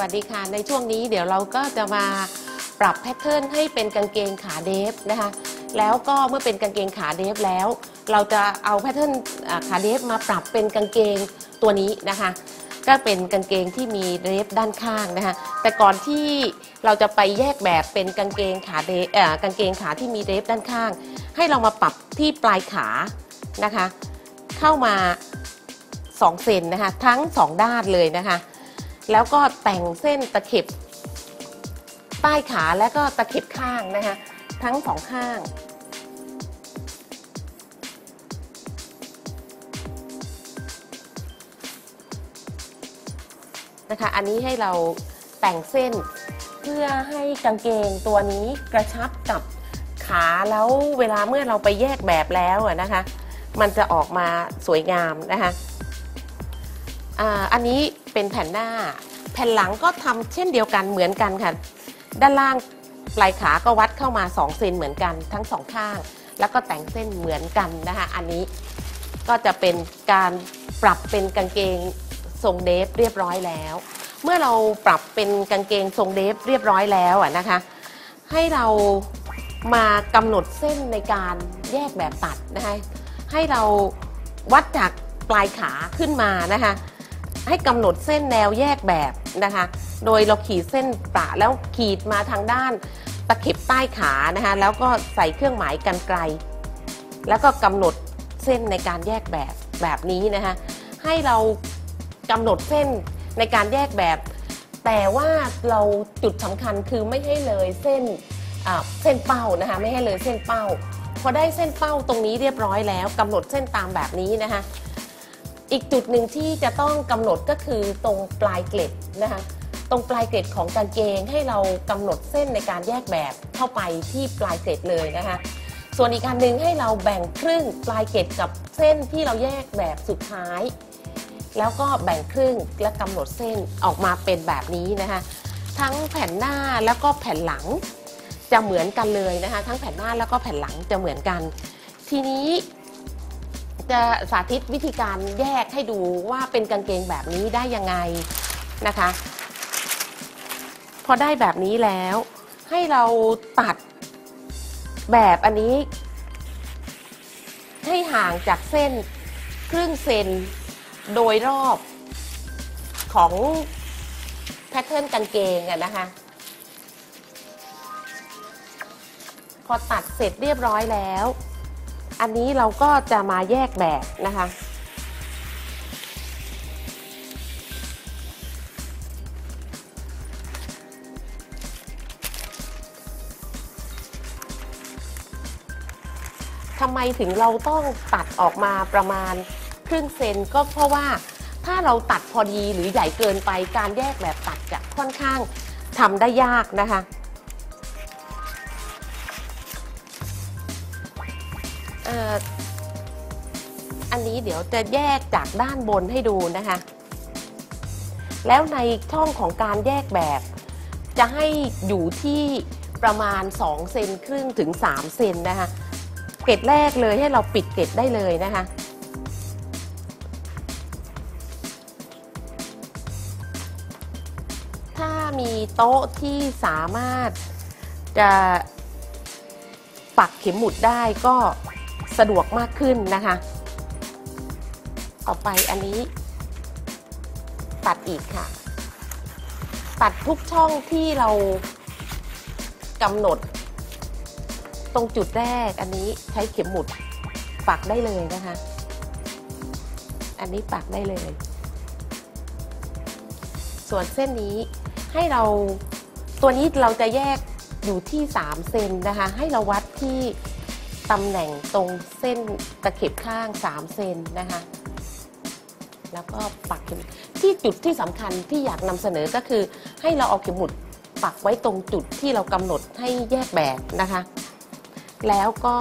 วัสดีค่ะ ในช่วงนี้เดี๋ยวเราก็จะมาปรับแพทเทิร์นให้เป็นกางเกงขาเดฟนะคะ แล้วก็เมื่อเป็นกางเกงขาเดฟแล้ว เราจะเอาแพทเทิร์นขาเดฟมาปรับเป็นกางเกงตัวนี้นะคะ ก็เป็นกางเกงที่มีเดฟด้านข้างนะคะ แต่ก่อนที่เราจะไปแยกแบบเป็นกางเกงขาเดฟกางเกงขาที่มีเดฟด้านข้าง ให้เรามาปรับที่ปลายขานะคะ เข้ามา2เซนนะคะ ทั้ง 2 ด้านเลยนะคะ แล้วก็แต่งเส้นตะเข็บ ใต้ขาและก็ตะเข็บข้างนะคะทั้งสองข้างนะคะอันนี้ให้เราแต่งเส้นเพื่อให้กางเกงตัวนี้กระชับกับขาแล้วเวลาเมื่อเราไปแยกแบบแล้วนะคะ มันจะออกมาสวยงามนะคะ อ่าอันนี้เป็นแผ่นหน้า แผ่นหลังก็ทำเช่นเดียวกันเหมือนกันค่ะ ด้านล่างปลายขาก็วัดเข้ามา2เซนเหมือนกันทั้งสองข้าง แล้วก็แต่งเส้นเหมือนกันนะคะอันนี้ก็จะเป็นการปรับเป็นกางเกงทรงเดฟเรียบร้อยแล้ว เมื่อเราปรับเป็นกางเกงทรงเดฟเรียบร้อยแล้วอะนะคะ ให้เรามากำหนดเส้นในการแยกแบบตัดนะคะให้เราวัดจากปลายขาขึ้นมานะคะ ให้กำหนดเส้นแนวแยกแบบนะคะ โดยเราขีดเส้นประแล้วขีดมาทางด้านตะเข็บใต้ขานะคะ แล้วก็ใส่เครื่องหมายกันไกล แล้วก็กำหนดเส้นในการแยกแบบแบบนี้นะคะ ให้เรากำหนดเส้นในการแยกแบบ แต่ว่าเราจุดสำคัญคือไม่ให้เลยเส้นเส้นเป้านะคะไม่ให้เลยเส้นเป้า พอได้เส้นเป้าตรงนี้เรียบร้อยแล้วกำหนดเส้นตามแบบนี้นะคะ อีกจุดหนึ่งที่จะต้องกำหนดก็คือตรงปลายเกล็ดนะคะตรงปลายเกล็ดของกางเกงให้เรากำหนดเส้นในการแยกแบบเข้าไปที่ปลายเกล็ดเลยนะคะส่วนอีกการหนึ่งให้เราแบ่งครึ่งปลายเกล็ดกับเส้นที่เราแยกแบบสุดท้าย แล้วก็แบ่งครึ่งและกำหนดเส้นออกมาเป็นแบบนี้นะคะทั้งแผ่นหน้าแล้วก็แผ่นหลังจะเหมือนกันเลยนะคะ ทั้งแผ่นหน้าแล้วก็แผ่นหลังจะเหมือนกัน ทีนี้ จะสาธิตวิธีการแยกให้ดูว่าเป็นกางเกงแบบนี้ได้ยังไงนะคะ พอได้แบบนี้แล้ว ให้เราตัดแบบอันนี้ ให้ห่างจากเส้นครึ่งเซนโดยรอบของแพทเทิร์นกางเกงอะนะคะ พอตัดเสร็จเรียบร้อยแล้ว อันนี้เราก็จะมาแยกแบบนะคะ ทำไมถึงเราต้องตัดออกมาประมาณครึ่งเซนก็เพราะว่าถ้าเราตัดพอดีหรือใหญ่เกินไปการแยกแบบตัดจะค่อนข้างทำได้ยากนะคะ เอ่ออันนี้เดี๋ยวจะแยกจากด้านบนให้ดูนะคะ แล้วในช่องของการแยกแบบ จะให้อยู่ที่ประมาณ 2 เซนครึ่งถึง 3 เซนนะคะ เกร็ดแรกเลยให้เราปิดเกร็ดได้เลยนะคะถ้ามีโต๊ะที่สามารถจะปักเข็มหมุดได้ก็ สะดวกมากขึ้นนะคะ ต่อไปอันนี้ตัดอีกค่ะ ตัดทุกช่องที่เรากำหนด ตรงจุดแรกอันนี้ใช้เข็มหมุดปักได้เลยนะคะ อันนี้ปักได้เลย ส่วนเส้นนี้ให้เราตัวนี้เราจะแยกอยู่ที่ 3 เซนนะคะ ให้เราวัดที่ ตำแหน่งตรงเส้นตะเข็บข้าง 3 เซนนะคะ แล้วก็ปักเข็มที่จุดที่สำคัญที่อยากนำเสนอก็คือ ให้เราเอาเข็มหมุดปักไว้ตรงจุดที่เรากำหนดให้แยกแบบนะคะ แล้วก็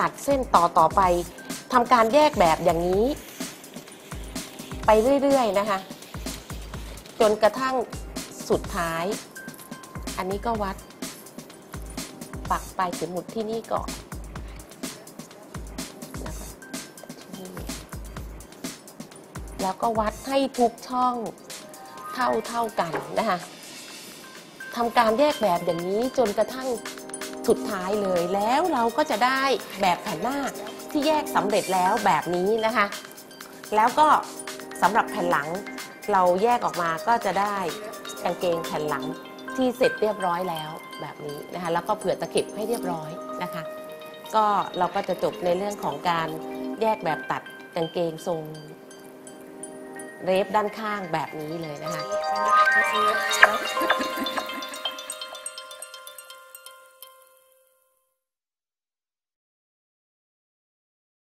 ตัดเส้นต่อต่อไปทำการแยกแบบอย่างนี้ ไปเรื่อยๆนะคะ จนกระทั่งสุดท้าย อันนี้ก็วัดปักปลายเข็มหมุดที่นี่ก่อน แล้วก็วัดให้ทุกช่องเท่าเท่ากันนะคะทำการแยกแบบอย่างนี้จนกระทั่งสุดท้ายเลยแล้วเราก็จะได้แบบแผ่นหน้าที่แยกสำเร็จแล้วแบบนี้นะคะ แล้วก็สำหรับแผ่นหลังเราแยกออกมาก็จะได้กางเกงแผ่นหลังที่เสร็จเรียบร้อยแล้วแบบนี้นะคะแล้วก็เผื่อตะเข็บให้เรียบร้อยนะคะ ก็เราก็จะจบในเรื่องของการแยกแบบตัดกางเกงทรง เรฟด้านข้างแบบนี้เลยนะคะ